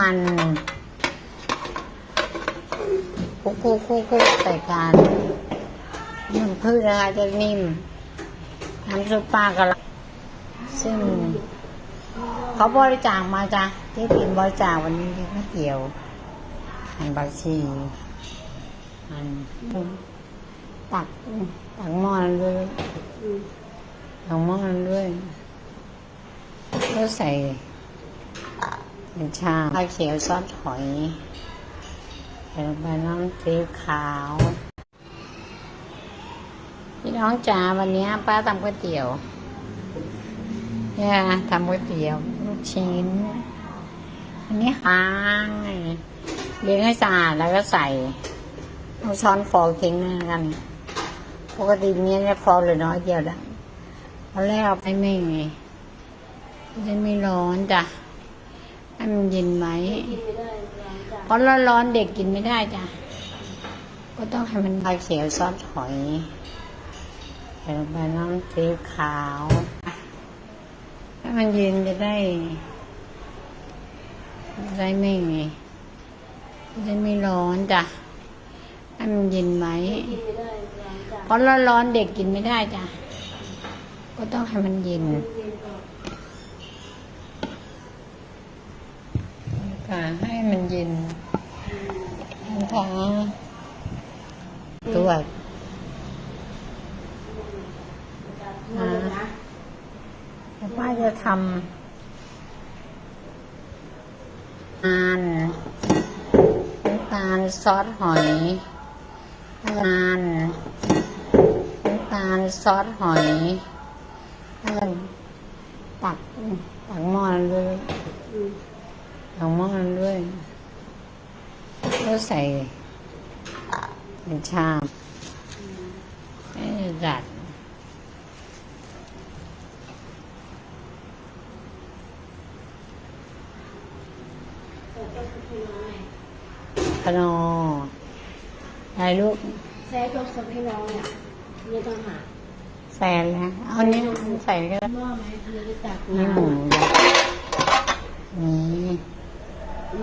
มันคลุกคลุกคลุกคลุกใส่กันมันพืชนะคะจะนิ่มน้ำซุปปลากระซึ่งเขาบริจาคมาจ้ะที่ทีมบริจาควันนี้ไม่เกี่ยวอันบักชีอันตักตักหม้อนั้นด้วยตักหม้ออันด้วยแล้วใส่ เป็นชาข้าวเขียวซอสหอยใส่ลงไปน้ำซีอิ๊วขาวพี่น้องจ๋าวันนี้ป้าทำก๋วยเตี๋ยวเนี่ยทำก๋วยเตี๋ยวลูกชิ้น อันนี้ค้างเลี้ยงให้สะอาดแล้วก็ใส่เอาช้อนฟองทิ้งนะกันปกติเนี้ยจะฟองเหลือน้อยเดียวละตอนแรกเอาไปไม่ไงจะไม่ร้อนจ้ะ ให้มันเย็นไหมเพราะร้อนๆเด็กกินไม่ได้จ้ะ ก็ต้องให้มันไฟเขียวซอสหอยใส่ลงไปน้ำซีอิ๊วขาวถ้ามันเย็นจะได้ได้ไม่ไงจะไม่ร้อนจ้ะให้มันเย็นไหมเพราะร้อนๆเด็กกินไม่ได้จ้ะ ก็ต้องให้มันเย็น ค่ะให้มันเย็นนะคะตัวจอ่าแต่ป้าจะทำน้ำน้ำตาลซอสหอยน้ำตาลน้ำตาลซอสหอยแล้วก็ตักตักหม้อนั้นด้ วยตักหม้อนั้นด้วยแล้วใส่เป็นชามให้จัดขนอถ่ายรูปใช้ตัวซุปให้น้องเนี่ยไม่ต้องหาแฟนแล้วเอาอันนี้ใส่ก็ได้หม้อไหมอันนี้จะตักนี่หมูยัดนี่ อื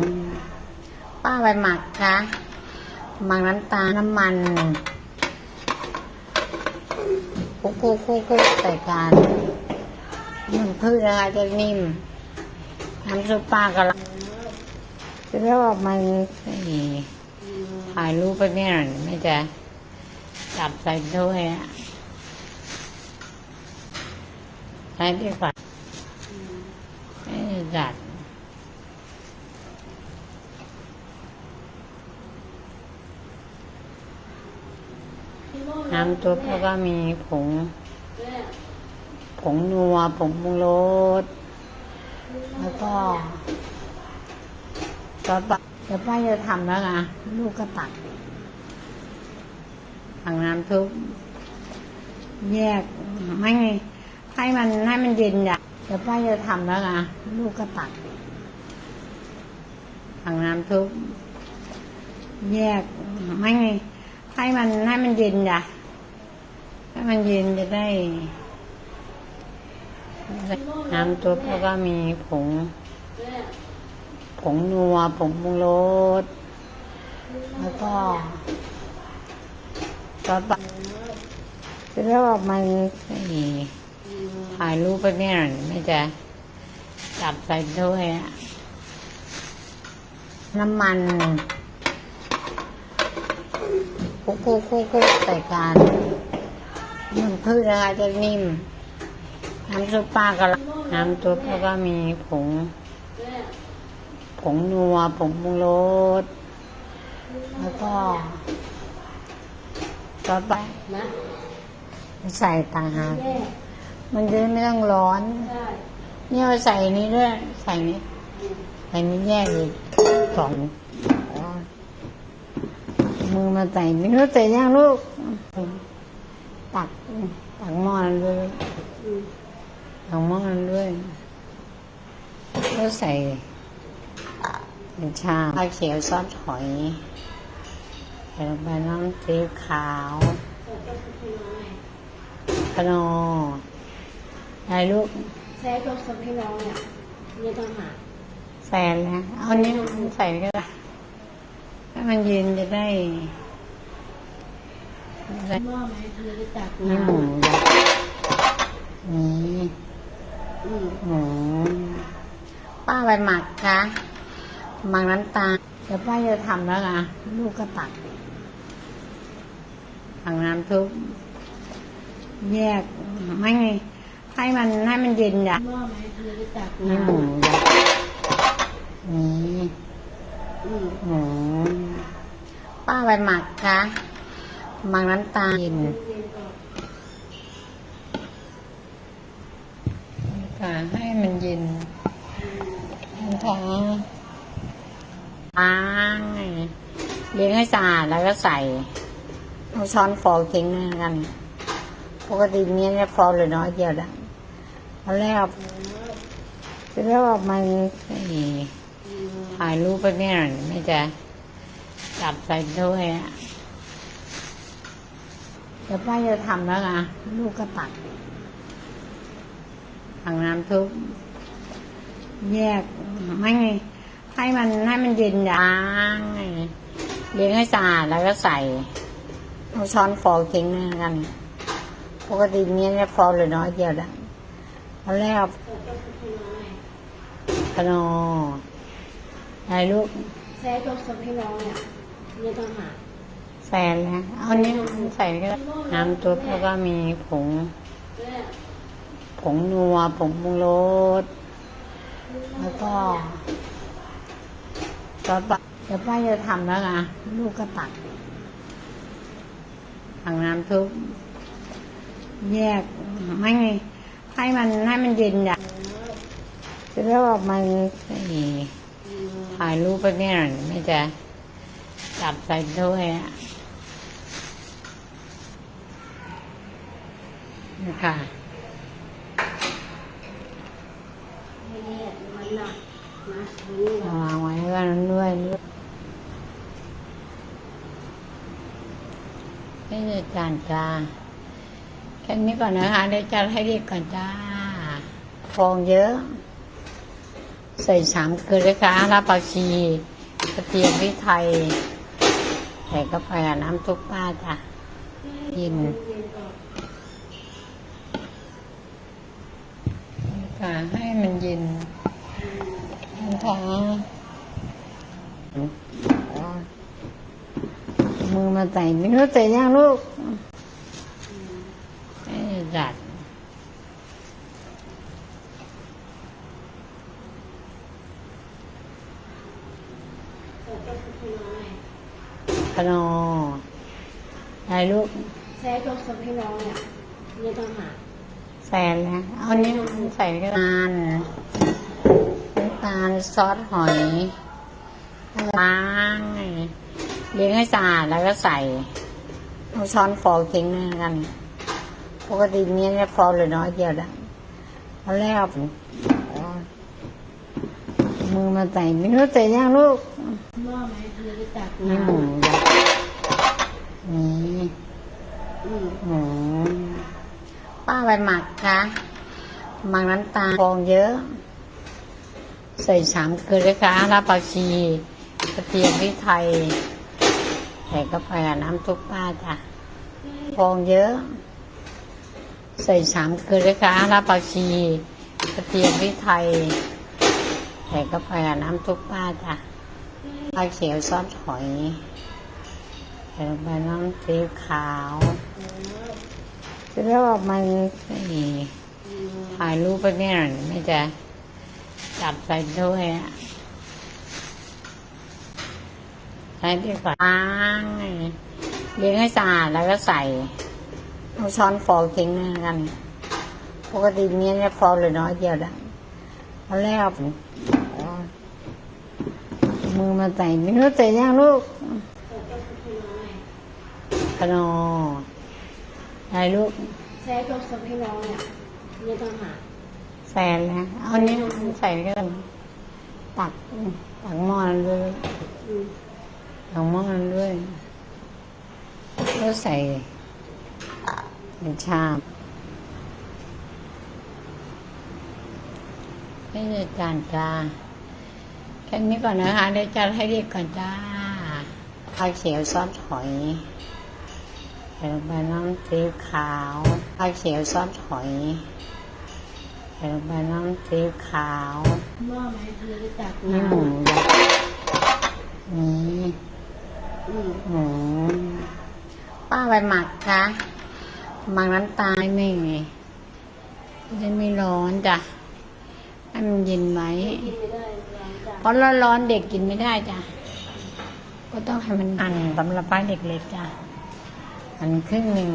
มป้าไปหมักคะหมักน้ำตาลน้ำมันคลุกคลุกคลุกคุกใส่กันมันพืชนะคะจะนิ่มน้ำซุปปลากระจะเรียกว่ามันถ่ายรูปไปเนี่ยไม่จะจับใส่ด้วยอะใช้ดีกว่าให้จัด น้ำซุปแล้วก็มีผง ผงนัว ผงปรุงรสแล้วก็ซอสปลาเดี๋ยวป้าจะทำแล้วนะลูกก็ตักถังน้ำซุปแยกไม่ให้มันให้มันเย็นอย่าเดี๋ยวป้าจะทำแล้วนะลูกก็ตักถังน้ำซุปแยกไม่ให้มันให้มันเย็นอามันเย็นจะได้น้ำซุปแล้วก็มีผง ผงนัว ผงปรุงรสแล้วก็ซอสปลาจะเรียกว่ามันนี่ถ่ายรูปไปเนี่ยไม่จะจับใส่ด้วยน้ำมันคุกคุกคุกใส่กัน มันพืชนะคะจะนิ่ม น้ำซุปปลากระน้ำซุปแล้วก็มีผง ผงนัว ผงปรุงรสแล้วก็ซอสปลานะใส่ต่างหากมันจะได้ไม่ต้องร้อน เนี่ยใส่นี้ด้วย ใส่นี้ใส่นี้แยกอีกสองมือมาใส่นี่รู้ใส่ยังลูก ตักตักหม้อนั้นด้วยอืมตักหม้อนั้นด้วยแล้วใส่เป็นชาข้าวเขียวซอสหอยใส่ลงไปน้ำซีอิ๊วขาวใช้ตัวซุปให้น้องเนี่ยขนอถ่ายรูปใช้ตัวซุปให้น้องเนี่ยไม่ต้องหาแฟนแล้วเอาอันนี้ใส่ก็ได้ถ้ามันยืนจะได้ได้ หม้อไหมอั นนี้จะตักนี่น้หมูจ้ะนี่หมูป้าไปหมักนะหมักน้ำตาลเดี๋ยวป้าจะทำแล้วนะลูกก็ตักถังน้ำทุบแยกไม่ให้มันให้มันเย็นจ้ะหม้อไหมอันนี้จะตักนี่น้หมูจ้ะนี่หมูป้าไปหมักนะ มักน้ำตาลเย็นก่อนค่ะให้มันเย็นนะคะล้างเลี้ยงให้สะอาดแล้วก็ใส่เอาช้อนฟองทิ้งนะกัน ปกติเนี้ยเนี่ยฟองเลือน้อยเดียวแล้วตอนแรกคือแล้วมันถ่ายรูปไปเนี่ยหน่อยไม่จะจับใส่ด้วยอะ เดี๋ยวป้าจะทำแล้วนะลูกก็ตักถังน้ำทุบแยกไม่ให้มันให้มันเย็นล้างเลี้ยงให้สะอาดแล้วก็ใส่เอาช้อนฟองทิ้งนะกัน ปกติเนี้ยเนี่ยฟองเลือน้อยเดียวแล้วตอนแรกเราต้องคุกให้น้อไงขนออะไรลูกแซ่ต้องคนให้น้องเนี่ยนี่ต้องหา แฟนแล้วเอานี้ใส่ก็ได้น้ำซุปแล้วก็มีผง ผงนัว ผงปรุงรสแล้วก็ซอสปลาเดี๋ยวป้าจะทำแล้วนะลูกก็ตักถังน้ำซุปแยกไม่ให้มันให้มันเย็นจ้ะคือแล้วมันถ่ายรูปไปเนี่ยหน่อยไม่จะจับใส่ด้วยอะ ค่ะให้เอันนี้เอาวางไว้ว่านั้นด้วยนี่จานจ้าแค่นี้ก่อนนะคะเดี๋ยวจะให้เรียกก่อนจ้า ฟองเยอะ ใส่สามเกลือนะคะรากผักชีกระเทียมพริกไทยใส่กาแฟกับน้ำซุปป้าจ้ะกิน เย็นก่อน ค่ะ ให้มันเย็นนะคะมือมาใส่ไม่รู้ใส่ย่างลูกให้จัดเราต้องคุกให้น้องไงขนออะไรลูกแซ่ต้องคนให้น้องเนี่ยนี่ต้องหา แฟนแล้วเอาอันนี้ใส่ก็ได้น้ำตาลน้ำตาลซอสหอยล้างเลี้ยงให้สะอาดแล้วก็ใส่เอาช้อนฟองทิ้งนะกัน ปกติเนี้ยเนี่ยฟองเหลือน้อยเดียวแล้วตอนแรกมือมาใส่ไม่รู้ใส่ย่างลูกหม้อไหมอันนี้จะตักนี่น้หมูจ้ะนี่ำอืมหมู ป้าไปหมักนะหมักน้ำตาลฟองเยอะ ใส่สามเกลือนะคะรากผักชีกระเทียมพริกไทยใส่กาแฟกับน้ำซุปป้าจ้ะฟองเยอะ ใส่สามเกลือนะคะรากผักชีกระเทียมพริกไทยใส่กาแฟกับน้ำซุปป้าจ้ะปลาเขียวซอสหอยใส่ลงไปน้ำซีอิ๊วขาว แล้วมันนี่อืมถ่ายรูปไปเนี่ยไม่จะจับใส่ด้วยอะใช้ดีกว่าล้างเลี้ยงให้สะอาดแล้วก็ใส่เอาช้อนฟองทิ้งกัน ปกติเนี้ยเนี่ยฟองเลือน้อยเดียวแล้วตอนแรกมือมาใส่ไม่รู้ใส่ย่างลูกขนอ อะไรลูกแซ่ต้องคนให้น้องเนี่ยนี่ต้องหาแฟนแล้วเอาอันนี้ใส่ก็ได้ตักตักหม้อนั้นด้วยอืมตักหม้อนั้นด้วยแล้วใส่เป็นชามให้ในจานกลางแค่นี้ก่อนนะคะเดี๋ยวจะให้เรียกก่อนจ้าข้าวเขียวซอสหอย เติมไปน้ำซีอิ๊วขาวข้าวเขียวซอสหอยเติมไปน้ำซีอิ๊วขาวหม้อไหมเธอรู้จักนี่หมูยัดนี่อืมหมูป้าไปหมักคะหมักน้ำตาลนี่จะไม่ร้อนจ้ะให้มันเย็นไว้กินไม่ได้ร้อนจ้ะเพราะร้อนๆเด็กกินไม่ได้จ้ะก็ต้องให้มันหั่นสำหรับป้าเด็กเล็กจ้ะ อันครึ่งหนึ่ง